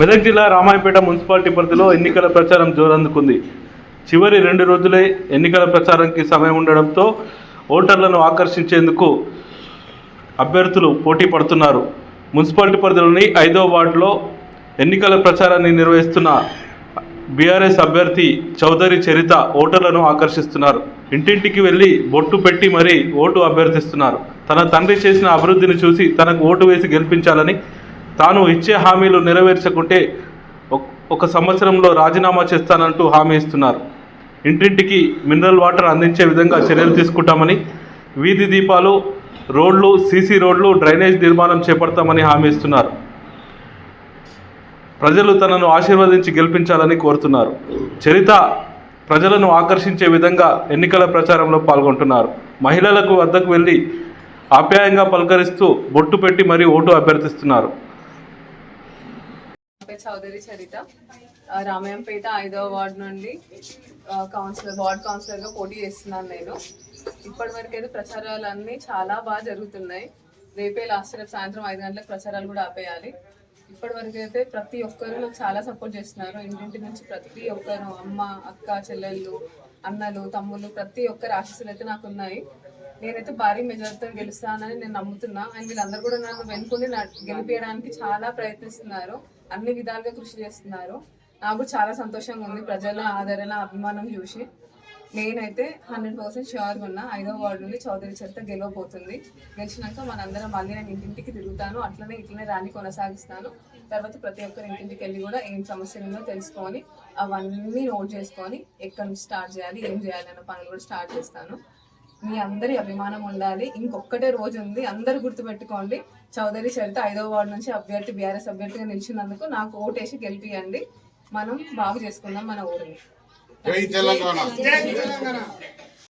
మెదక్ జిల్లా రామాయపేట మున్సిపాలిటీ పరిధిలో ఎన్నికల ప్రచారం జోరందుకుంది. చివరి రెండు రోజులే ఎన్నికల ప్రచారానికి సమయం ఉండడంతో ఓటర్లను ఆకర్షించేందుకు అభ్యర్థులు పోటీ పడుతున్నారు. మున్సిపాలిటీ పరిధిలోని ఐదో వార్డులో ఎన్నికల ప్రచారాన్ని నిర్వహిస్తున్న బీఆర్ఎస్ అభ్యర్థి చౌదరి చరిత ఓటర్లను ఆకర్షిస్తున్నారు. ఇంటింటికి వెళ్ళి బొట్టు పెట్టి మరీ ఓటు అభ్యర్థిస్తున్నారు. తన తండ్రి చేసిన అభివృద్ధిని చూసి తనకు ఓటు వేసి గెలిపించాలని తాను ఇచ్చే హామీలు నెరవేర్చకుంటే ఒక సంవత్సరంలో రాజీనామా చేస్తానంటూ హామీ ఇస్తున్నారు. ఇంటింటికి మినరల్ వాటర్ అందించే విధంగా చర్యలు తీసుకుంటామని వీధి దీపాలు రోడ్లు సీసీ రోడ్లు డ్రైనేజ్ నిర్మాణం చేపడతామని హామీ ఇస్తున్నారు. ప్రజలు తనను ఆశీర్వదించి గెలిపించాలని కోరుతున్నారు. చరిత ప్రజలను ఆకర్షించే విధంగా ఎన్నికల ప్రచారంలో పాల్గొంటున్నారు. మహిళలకు వద్దకు వెళ్ళి ఆప్యాయంగా పలకరిస్తూ బొట్టు పెట్టి మరీ ఓటు అభ్యర్థిస్తున్నారు. నా చౌదరి చరిత. రామాయంపేట ఐదవ వార్డు నుండి కౌన్సిలర్ వార్డ్ కౌన్సిలర్గా పోటీ చేస్తున్నాను నేను. ఇప్పటి వరకు అయితే ప్రచారాలు చాలా బాగా జరుగుతున్నాయి. రేపే లాస్ట్ రేపు సాయంత్రం ఐదు గంటలకు ప్రచారాలు కూడా ఆపేయాలి. ఇప్పటి వరకు అయితే ప్రతి ఒక్కరు నాకు చాలా సపోర్ట్ చేస్తున్నారు. ఇంటింటి నుంచి ప్రతి ఒక్కరు అమ్మ అక్క చెల్లెళ్ళు అన్నలు తమ్ముళ్ళు ప్రతి ఒక్కరి ఆశీస్సులు అయితే నాకు ఉన్నాయి నేనైతే భారీ మెజార్టీతో గెలుస్తానని నేను నమ్ముతున్నా. అండ్ వీళ్ళందరూ కూడా నన్ను వెనుకొని గెలిపించడానికి చాలా ప్రయత్నిస్తున్నారు. అన్ని విధాలుగా కృషి చేస్తున్నారు. నాకు చాలా సంతోషంగా ఉంది ప్రజల ఆదరణ అభిమానం చూసి. నేనైతే హండ్రెడ్ పర్సెంట్ షూర్గా ఉన్నా. ఐదో వార్డు నుండి చౌదరి చరిత గెలవబోతుంది. గెలిచినాక మనందరం మళ్ళీ నేను ఇంటింటికి తిరుగుతాను. అట్లనే ఇట్లనే రాని కొనసాగిస్తాను. తర్వాత ప్రతి ఒక్కరి ఇంటింటికి వెళ్ళి కూడా ఏం సమస్యలు ఉందో తెలుసుకొని అవన్నీ నోట్ చేసుకొని ఎక్కడి నుంచి స్టార్ట్ చేయాలి ఏం చేయాలి అన్న పనులు కూడా స్టార్ట్ చేస్తాను. మీ అందరి అభిమానం ఉండాలి. ఇంకొక్కటే రోజు ఉంది. అందరు గుర్తుపెట్టుకోండి. చౌదరి చరిత ఐదో వార్డు నుంచి అభ్యర్థి బీఆర్ఎస్ అభ్యర్థిగా నిలిచినందుకు నాకు ఓటేసి గెలిపియండి. మనం బాగు చేసుకుందాం మన ఊరిని. జై తెలంగాణ.